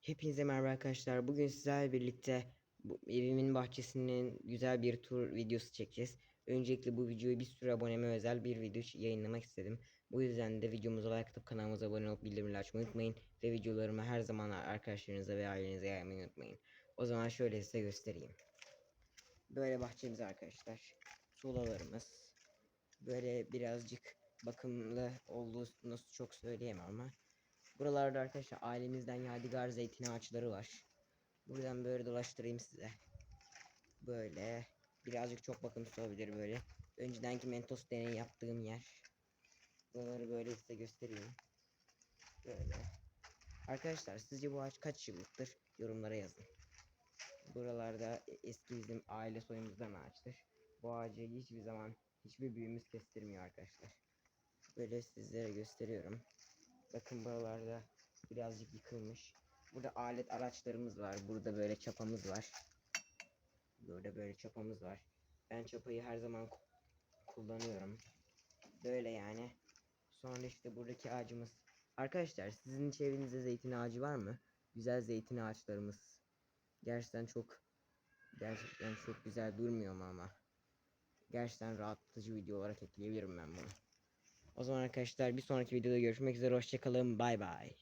Hepinize merhaba arkadaşlar. Bugün sizlerle birlikte bu, evimin bahçesinin güzel bir tur videosu çekeceğiz. Öncelikle bu videoyu bir sürü aboneme özel bir video yayınlamak istedim. Bu yüzden de videomuza like atıp kanalımıza abone olup bildirimleri açmayı unutmayın. Ve videolarımı her zaman arkadaşlarınıza ve ailenize yaymayı unutmayın. O zaman şöyle size göstereyim. Böyle bahçemiz arkadaşlar. Tuğlalarımız. Böyle birazcık bakımlı olduğunu çok söyleyemem ama Buralarda arkadaşlar ailemizden yadigar zeytin ağaçları var. Buradan böyle dolaştırayım size. Böyle. Birazcık çok bakımsız olabilir böyle. Öncedenki mentos deneyi yaptığım yer. Buraları böyle size göstereyim. Böyle. Arkadaşlar sizce bu ağaç kaç yıllıktır? Yorumlara yazın. Buralarda e- eski bizim aile soyumuzdan ağaçtır. Bu ağacı hiçbir zaman hiçbir büyüğümüz kestirmiyor arkadaşlar. Böyle sizlere gösteriyorum. Bakın buralarda birazcık yıkılmış. Burada alet araçlarımız var. Burada böyle çapamız var. Burada böyle çapamız var. Ben çapayı her zaman ku- kullanıyorum. Böyle yani. Sonra işte buradaki ağacımız. Arkadaşlar sizin hiç evinizde zeytin ağacı var mı? Güzel zeytin ağaçlarımız. Gerçekten çok gerçekten çok güzel durmuyor mu ama? Gerçekten rahatlatıcı video olarak ekleyebilirim ben bunu. O zaman arkadaşlar bir sonraki videoda görüşmek üzere. Hoşçakalın. Bay bay.